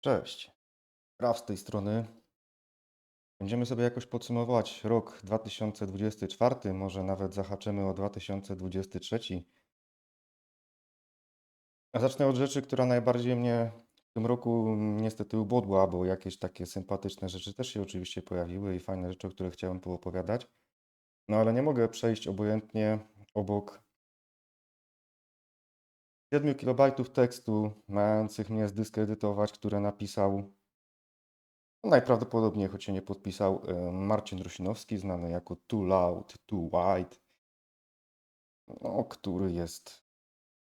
Cześć. Raf z tej strony. Będziemy sobie jakoś podsumować rok 2024, może nawet zahaczymy o 2023. A Zacznę od rzeczy, która najbardziej mnie w tym roku niestety ubodła, bo jakieś takie sympatyczne rzeczy też się oczywiście pojawiły i fajne rzeczy, o których chciałem poopowiadać. No ale nie mogę przejść obojętnie obok 7 kilobajtów tekstu mających mnie zdyskredytować, które napisał no najprawdopodobniej, choć się nie podpisał, e, Marcin Rusinowski, znany jako Too Loud, Too White, no, który jest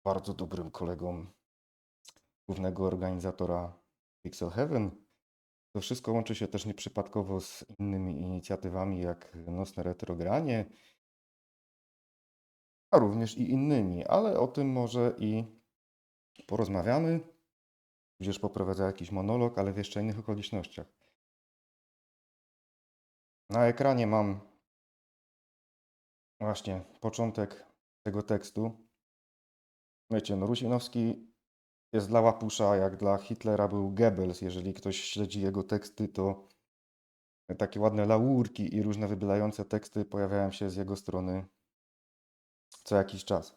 bardzo dobrym kolegą głównego organizatora Pixel Heaven. To wszystko łączy się też nieprzypadkowo z innymi inicjatywami jak Nocne Retrogranie, a również i innymi, ale o tym może i porozmawiamy, tudzież poprowadzę jakiś monolog, ale w jeszcze innych okolicznościach. Na ekranie mam właśnie początek tego tekstu. Wiecie, no Rusinowski jest dla łapusza, jak dla Hitlera był Goebbels. Jeżeli ktoś śledzi jego teksty, to takie ładne laurki i różne wybylające teksty pojawiają się z jego strony co jakiś czas.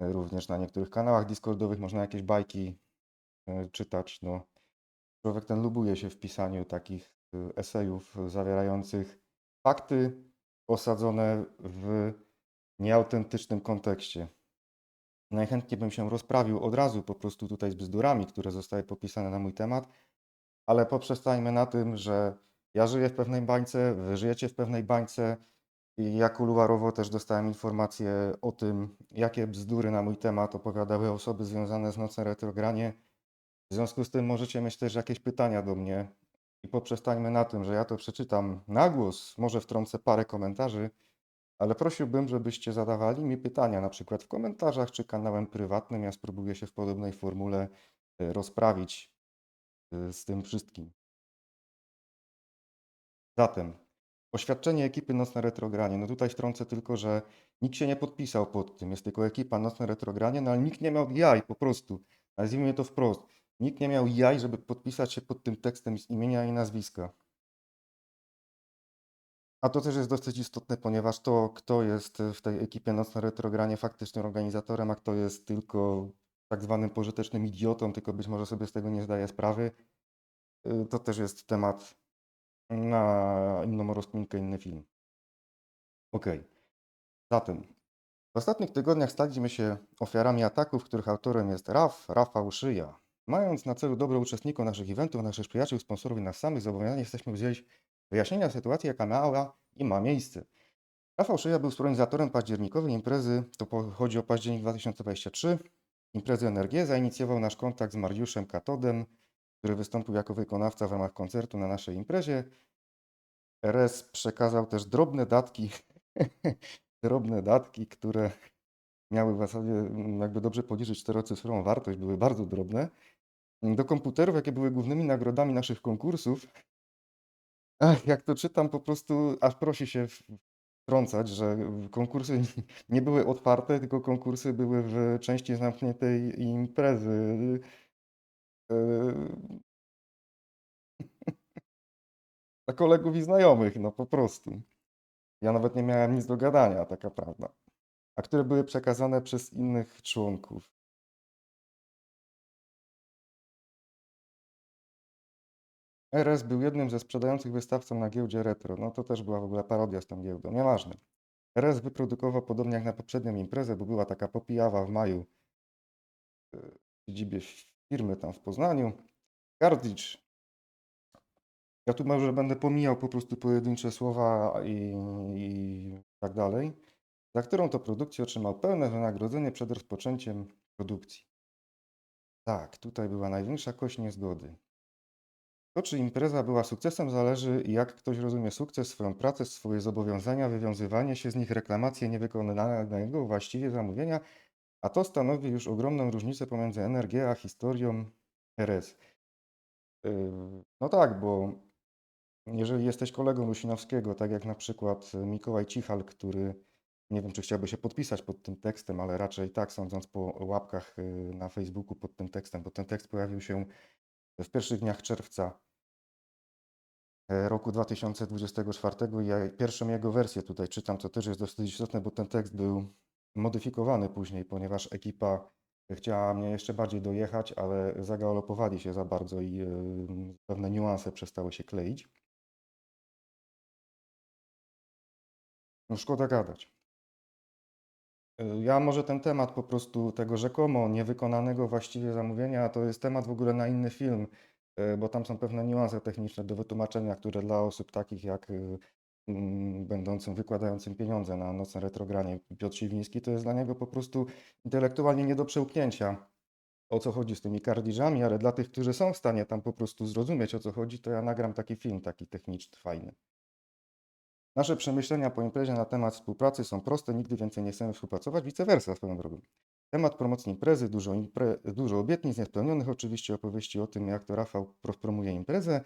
Również na niektórych kanałach Discordowych można jakieś bajki e, czytać. No, człowiek ten lubuje się w pisaniu takich e, esejów zawierających fakty osadzone w nieautentycznym kontekście. Najchętniej bym się rozprawił od razu po prostu tutaj z bzdurami, które zostały popisane na mój temat, ale poprzestańmy na tym, że ja żyję w pewnej bańce, wy żyjecie w pewnej bańce ja kuluarowo też dostałem informacje o tym, jakie bzdury na mój temat opowiadały osoby związane z Nocne Retrogranie. W związku z tym możecie mieć też jakieś pytania do mnie i poprzestańmy na tym, że ja to przeczytam na głos, może wtrącę parę komentarzy, ale prosiłbym, żebyście zadawali mi pytania, na przykład w komentarzach czy kanałem prywatnym. Ja spróbuję się w podobnej formule e, rozprawić e, z tym wszystkim. Zatem, oświadczenie ekipy Nocne Retrogranie. No tutaj wtrącę tylko, że nikt się nie podpisał pod tym. Jest tylko ekipa Nocne Retrogranie, no ale nikt nie miał jaj po prostu. Nazwijmy to wprost. Nikt nie miał jaj, żeby podpisać się pod tym tekstem z imienia i nazwiska. A to też jest dosyć istotne, ponieważ to, kto jest w tej ekipie Nocne Retrogranie faktycznym organizatorem, a kto jest tylko tak zwanym pożytecznym idiotą, tylko być może sobie z tego nie zdaje sprawy, y, to też jest temat na inną rozkminkę, inny film. Ok. Zatem w ostatnich tygodniach staliśmy się ofiarami ataków, których autorem jest Raf, Rafał Szyja. Mając na celu dobro uczestników naszych eventów, naszych przyjaciół, sponsorów i nas samych, zobowiązani jesteśmy udzielić wyjaśnienia sytuacji, jaka miała i ma miejsce. Rafał Szyja był współorganizatorem październikowej imprezy, to chodzi o październik 2023, imprezy NRG, zainicjował nasz kontakt z Mariuszem Katodem, który wystąpił jako wykonawca w ramach koncertu na naszej imprezie. RS przekazał też drobne datki, drobne datki, które miały w zasadzie mm, jakby dobrze policzyć czterocyfrową wartość, były bardzo drobne, do komputerów, jakie były głównymi nagrodami naszych konkursów. Ach, jak to czytam, po prostu aż prosi się wtrącać, że konkursy nie były otwarte, tylko konkursy były w części zamkniętej imprezy. Yy, Dla kolegów i znajomych, no po prostu. Ja nawet nie miałem nic do gadania, taka prawda. A które były przekazane przez innych członków. RS był jednym ze sprzedających wystawcą na giełdzie Retro. No to też była w ogóle parodia z tą giełdą. Nieważne. RS wyprodukował podobnie jak na poprzednią imprezę, bo była taka popijawa w maju e, w siedzibie firmy tam w Poznaniu. Cartridge. Ja tu może będę pomijał po prostu pojedyncze słowa i, i tak dalej. Za którą to produkcję otrzymał pełne wynagrodzenie przed rozpoczęciem produkcji. Tak, tutaj była największa kość niezgody. To, czy impreza była sukcesem, zależy, jak ktoś rozumie sukces, swoją pracę, swoje zobowiązania, wywiązywanie się z nich, reklamacje niewykonanego właściwie zamówienia, a to stanowi już ogromną różnicę pomiędzy NRG a historią RS. Yy, No tak, bo jeżeli jesteś kolegą Rusinowskiego, tak jak na przykład Mikołaj Cichal, który nie wiem, czy chciałby się podpisać pod tym tekstem, ale raczej tak, sądząc po łapkach yy, na Facebooku pod tym tekstem, bo ten tekst pojawił się w pierwszych dniach czerwca e, roku 2024 i ja pierwszą jego wersję tutaj czytam, co też jest dosyć istotne, bo ten tekst był modyfikowany później, ponieważ ekipa chciała mnie jeszcze bardziej dojechać, ale zagalopowali się za bardzo i e, pewne niuanse przestały się kleić. No szkoda gadać. Y, Ja może ten temat po prostu tego rzekomo niewykonanego właściwie zamówienia, to jest temat w ogóle na inny film, y, bo tam są pewne niuanse techniczne do wytłumaczenia, które dla osób takich jak będącym wykładającym pieniądze na nocne retrogranie Piotr Siwiński, to jest dla niego po prostu intelektualnie nie do przełknięcia o co chodzi z tymi kardiżami, ale dla tych, którzy są w stanie tam po prostu zrozumieć o co chodzi, to ja nagram taki film, taki techniczny, fajny. Nasze przemyślenia po imprezie na temat współpracy są proste, nigdy więcej nie chcemy współpracować, vice versa swoją drogą. Temat promocji imprezy, dużo, impre, dużo obietnic niespełnionych, oczywiście opowieści o tym, jak to Rafał pro- promuje imprezę,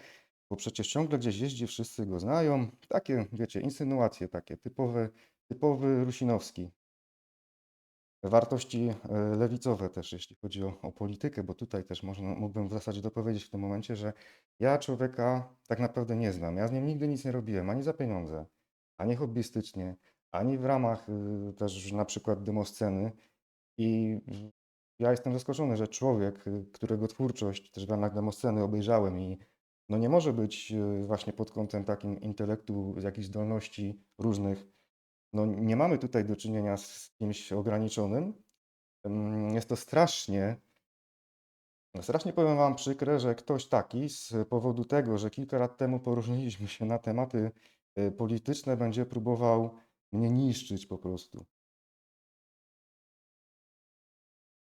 bo przecież ciągle gdzieś jeździ, wszyscy go znają. Takie, wiecie, insynuacje takie, typowe, typowy Rusinowski. Wartości e, lewicowe też, jeśli chodzi o, o politykę, bo tutaj też można, mógłbym w zasadzie dopowiedzieć w tym momencie, że ja człowieka tak naprawdę nie znam. Ja z nim nigdy nic nie robiłem, ani za pieniądze, ani hobbystycznie, ani w ramach y, też na przykład demosceny. I ja jestem zaskoczony, że człowiek, y, którego twórczość też w ramach demosceny obejrzałem i no nie może być y, właśnie pod kątem takim intelektu, jakichś zdolności różnych. No nie mamy tutaj do czynienia z kimś ograniczonym. Ym, Jest to strasznie, strasznie powiem Wam przykre, że ktoś taki z powodu tego, że kilka lat temu poróżniliśmy się na tematy y, polityczne, będzie próbował mnie niszczyć po prostu.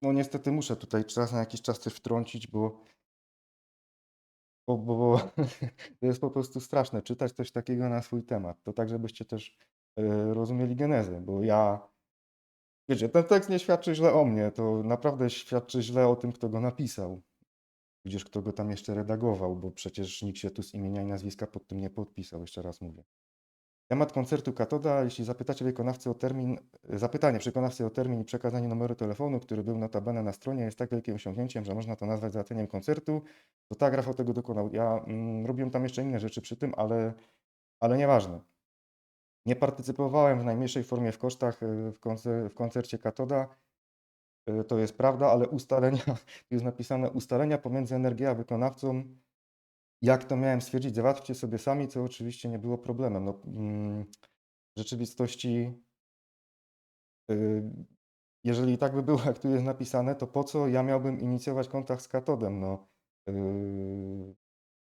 No niestety muszę tutaj czas na jakiś czas coś wtrącić, bo, bo, bo, bo to jest po prostu straszne czytać coś takiego na swój temat. To tak, żebyście też y, rozumieli genezę, bo ja, wiecie, ten tekst nie świadczy źle o mnie, to naprawdę świadczy źle o tym, kto go napisał. Tudzież kto go tam jeszcze redagował, bo przecież nikt się tu z imienia i nazwiska pod tym nie podpisał, jeszcze raz mówię. Temat koncertu Katoda, jeśli zapytacie wykonawcę o termin, zapytanie wykonawcy o termin i przekazanie numeru telefonu, który był notabene na stronie, jest tak wielkim osiągnięciem, że można to nazwać załatwieniem koncertu, to tak, Rafał tego dokonał. Ja mm, robiłem tam jeszcze inne rzeczy przy tym, ale, ale nieważne. Nie partycypowałem w najmniejszej formie w kosztach y, w, koncer w koncercie Katoda. Y, To jest prawda, ale ustalenia, jest napisane ustalenia pomiędzy Energia a wykonawcą. Jak to miałem stwierdzić, załatwcie sobie sami, co oczywiście nie było problemem. No, mm, w rzeczywistości, y, jeżeli tak by było, jak tu jest napisane, to po co ja miałbym inicjować kontakt z katodem? No, y,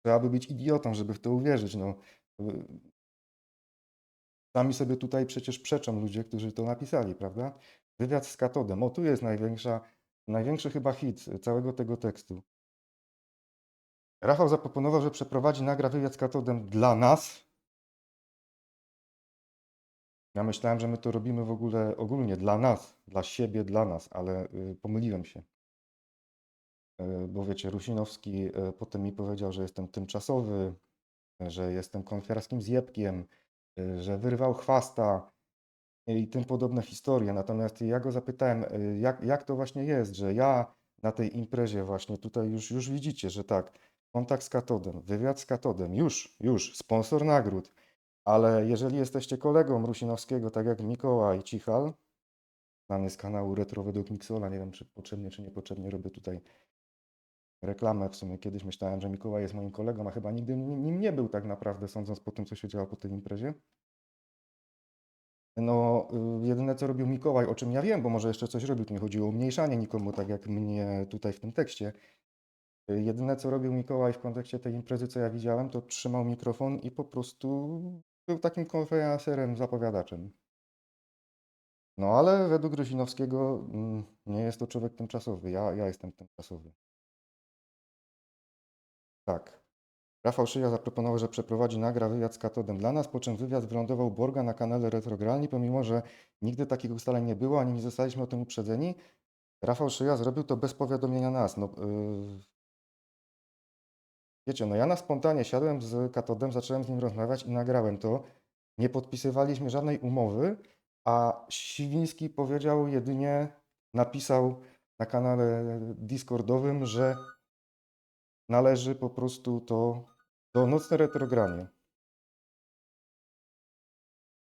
trzeba by być idiotą, żeby w to uwierzyć. No, y, sami sobie tutaj przecież przeczą ludzie, którzy to napisali, prawda? Wywiad z katodem. O, tu jest największa, największy chyba hit całego tego tekstu. Rafał zaproponował, że przeprowadzi, nagra wywiad z katodem dla nas. Ja myślałem, że my to robimy w ogóle ogólnie dla nas, dla siebie, dla nas, ale y, pomyliłem się. Y, Bo wiecie, Rusinowski y, potem mi powiedział, że jestem tymczasowy, że jestem konfiarskim zjebkiem, y, że wyrwał chwasta i tym podobne historie. Natomiast ja go zapytałem, y, jak, jak to właśnie jest, że ja na tej imprezie właśnie tutaj już, już widzicie, że tak, kontakt z katodem, wywiad z katodem, już, już, sponsor nagród. Ale jeżeli jesteście kolegą Rusinowskiego, tak jak Mikołaj Cichal, znany z kanału Retro według Miksola, nie wiem czy potrzebnie, czy niepotrzebnie robię tutaj reklamę. W sumie kiedyś myślałem, że Mikołaj jest moim kolegą, a chyba nigdy nim nim nie był tak naprawdę, sądząc po tym, co się działo po tej imprezie. No, y, jedyne co robił Mikołaj, o czym ja wiem, bo może jeszcze coś robił, to nie chodziło o umniejszanie nikomu, tak jak mnie tutaj w tym tekście. Jedyne co robił Mikołaj w kontekście tej imprezy, co ja widziałem, to trzymał mikrofon i po prostu był takim konferencerem, zapowiadaczem. No ale według Gruzinowskiego mm, nie jest to człowiek tymczasowy, ja, ja jestem tymczasowy. Tak. Rafał Szyja zaproponował, że przeprowadzi nagra wywiad z katodem dla nas, po czym wywiad wylądował Borga na kanale Retrogralni, pomimo że nigdy takich ustaleń nie było, ani nie zostaliśmy o tym uprzedzeni. Rafał Szyja zrobił to bez powiadomienia nas. No, yy... Wiecie, no ja na spontanie siadłem z katodem, zacząłem z nim rozmawiać i nagrałem to. Nie podpisywaliśmy żadnej umowy, a Siwiński powiedział jedynie, napisał na kanale Discordowym, że należy po prostu to do Nocne Retrogranie.